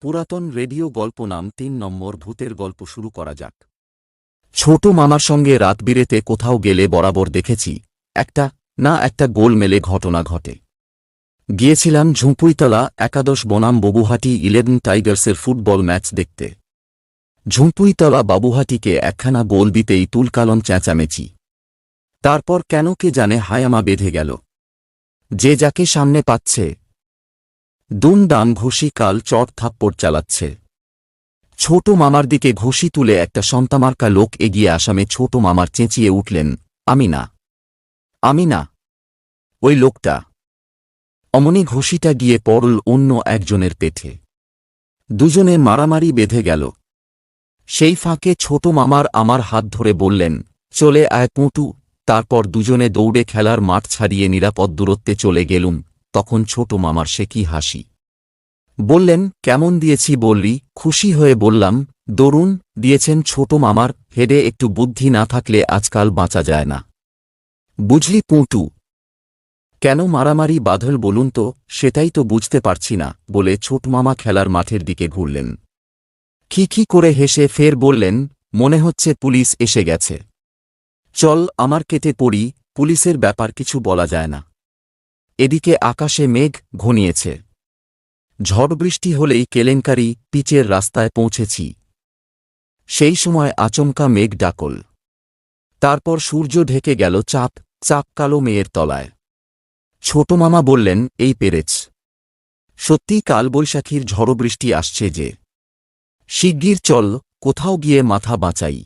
পুরাতন রেডিও গল্প নাম তিন নম্বর ভূতের গল্প শুরু করা যাক। ছোট মামার সঙ্গে রাত বিরেতে কোথাও গেলে বরাবর দেখেছি, একটা, না একটা গোল মেলে ঘটনা ঘটে। গিয়েছিলাম ঝুঁপুইতলা একাদশ বনাম ববুহাটি ইলেভেন টাইগার্সের ফুটবল ম্যাচ দেখতে। ঝুঁপুইতলা বাবুহাটিকে একখানা গোল দিতেই তুলকালন চেঁচামেচি। তারপর কেন কে জানে হায়ামা বেঁধে গেল। যে যাকে সামনে পাচ্ছে দুম দান ঘুষি কাল চট থাপ্পড় চালাচ্ছে। ছোট মামার দিকে ঘুষি তুলে একটা সন্তামার্কা লোক এগিয়ে আসামে ছোট মামার চেঁচিয়ে উঠলেন আমি না আমি না ওই লোকটা। অমনি ঘুষিটা গিয়ে পড়ল অন্য একজনের পেটে। দুজনে মারামারি বেঁধে গেল। সেই ফাঁকে ছোট মামার আমার হাত ধরে বললেন, চলে আয় পুঁটু। তারপর দুজনে দৌড়ে খেলার মাঠ ছাড়িয়ে নিরাপদ দূরত্বে চলে গেলুম। তখন ছোট মামার সে কি হাসি। বললেন, কেমন দিয়েছি বললি, খুশি হয়ে বললাম, দরুন, দিয়েছেন ছোট মামার, হেডে একটু বুদ্ধি না থাকলে আজকাল বাঁচা যায় না। বুঝলি পুঁটু। কেন মারামারি বাঁধল বলুন তো, সেটাই তো বুঝতে পারছি না, বলে ছোট মামা খেলার মাঠের দিকে ঘুরলেন। খিখি করে হেসে ফের বললেন, মনে হচ্ছে পুলিশ এসে গেছে। চল, আমার কেটে পড়ি, পুলিশের ব্যাপার কিছু বলা যায় না। এদিকে আকাশে মেঘ ঘনিয়েছে। ঝড় বৃষ্টি হলেই কেলেঙ্কারি পিচের রাস্তায় পৌঁছেছি। সেই সময় আচমকা মেঘ ডাকল। তারপর সূর্য ঢেকে গেল চাপ চাপ কালো মেয়ের তলায়। ছোট মামা বললেন, এই পেরেছ। সত্যি কালবৈশাখীর ঝড় বৃষ্টি আসছে যে। শিগগির চল, কোথাও গিয়ে মাথা বাঁচাই।